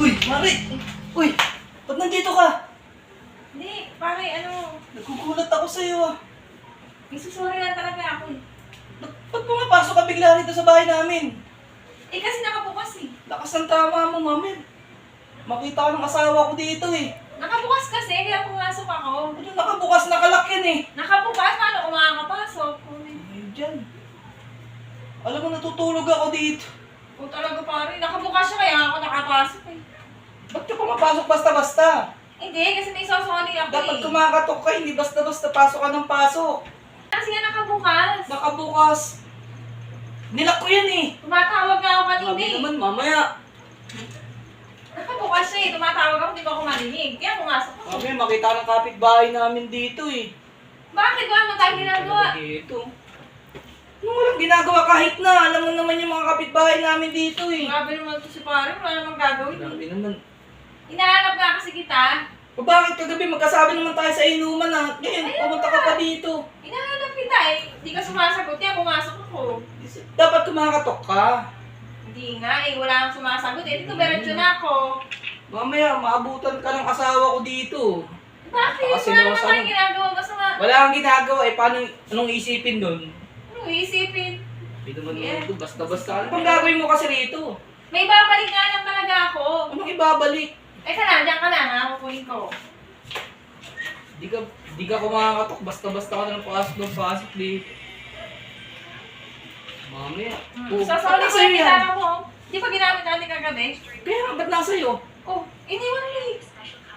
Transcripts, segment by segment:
Uy, Mari! Uy, ba't nandito ka? Hindi, pare, ano, Nagkukulat ako sa'yo ah. isusorry lang talaga ako eh. Ba't, ba't pumapasok ka bigla rito sa bahay namin? Eh kasi nakabukas eh. Lakas ng tama mo, mami. Makita ko ng asawa ko dito eh. Nakabukas kasi, kaya pumasok ako. Ano nakabukas, nakalak yan eh. Nakabukas, paano kung makakapasok? Ayun dyan. Alam mo, natutulog ako dito. Kung talaga pare, nakabukas siya kaya ako nakapasok eh. Ba't ka pumapasok basta-basta? Hindi, kasi may sosoli ako Dapat eh. kumakatok ka, hindi basta-basta pasok ka ng pasok. Kasi nga nakabukas. Nakabukas. Nilak ko yan eh. Tumatawag nga ako kanina Sabi eh. naman, mamaya. Nakabukas siya eh. Tumatawag ako, di ba ako marinig. Kaya pumasok ako. Mamaya makita ng kapitbahay namin dito eh. Bakit ba? Ano tayo ginagawa? Dito. Nung walang ginagawa kahit na, alam mo naman yung mga kapitbahay namin dito eh. Grabe naman ito si pare, wala namang gagawin eh. Grabe naman. Inahanap nga kasi kita. O bakit kagabi magkasabi naman tayo sa inuman ah? Ngayon, Ayun pumunta ka pa dito. Inahanap kita eh. Hindi ka sumasagot. Kaya pumasok ako. Dapat kumakatok ka. Hindi nga eh. Wala kang sumasagot eh. Dito beretso na ako. Mamaya, maabutan ka ng asawa ko dito. Bakit? Kasi Wala naman naman tayong ginagawa. Basta Wala kang ginagawa eh, paano, anong isipin nun? ano isipin? Hindi naman Yeah. yeah. basta-basta. Ano pang gagawin mo kasi rito? May babalik nga lang talaga ako. Anong ibabalik? Eh ka na, dyan ka lang ha. Kukunin ko. Di ka, di ka kumakatok, basta-basta ka na ng pasok ng pasok. Mamaya. Oh, Sa ba't sorry ko yung kitara mo. Di ba ginamit natin kagabi? Nga, ba't nasa iyo? Oh, iniwan mo eh.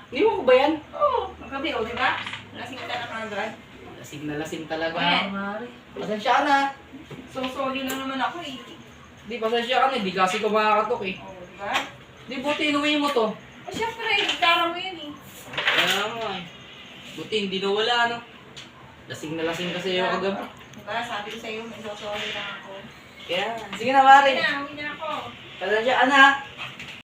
Iniwan ko ba yan? Oo, oh, magabi oh, di ba? Lasing ka na kagad. Lasing na lasing talaga. Ayan. Mari. Pasensya ka na. So, sorry lang naman ako eh. Di, pasensya ka na. Di kasi ko makakatok eh. Oh, di ba? Di, buti inuwi mo to. Oh, syempre, kitara mo yun eh. Kaya eh. Buti hindi na wala, no? Lasing na lasing kasi yung kagabi. Diba, sabi ko sa'yo, may sorry lang ako. Kaya, sige na, Mari. Sige na, uwi na ako. Pasensya ka na.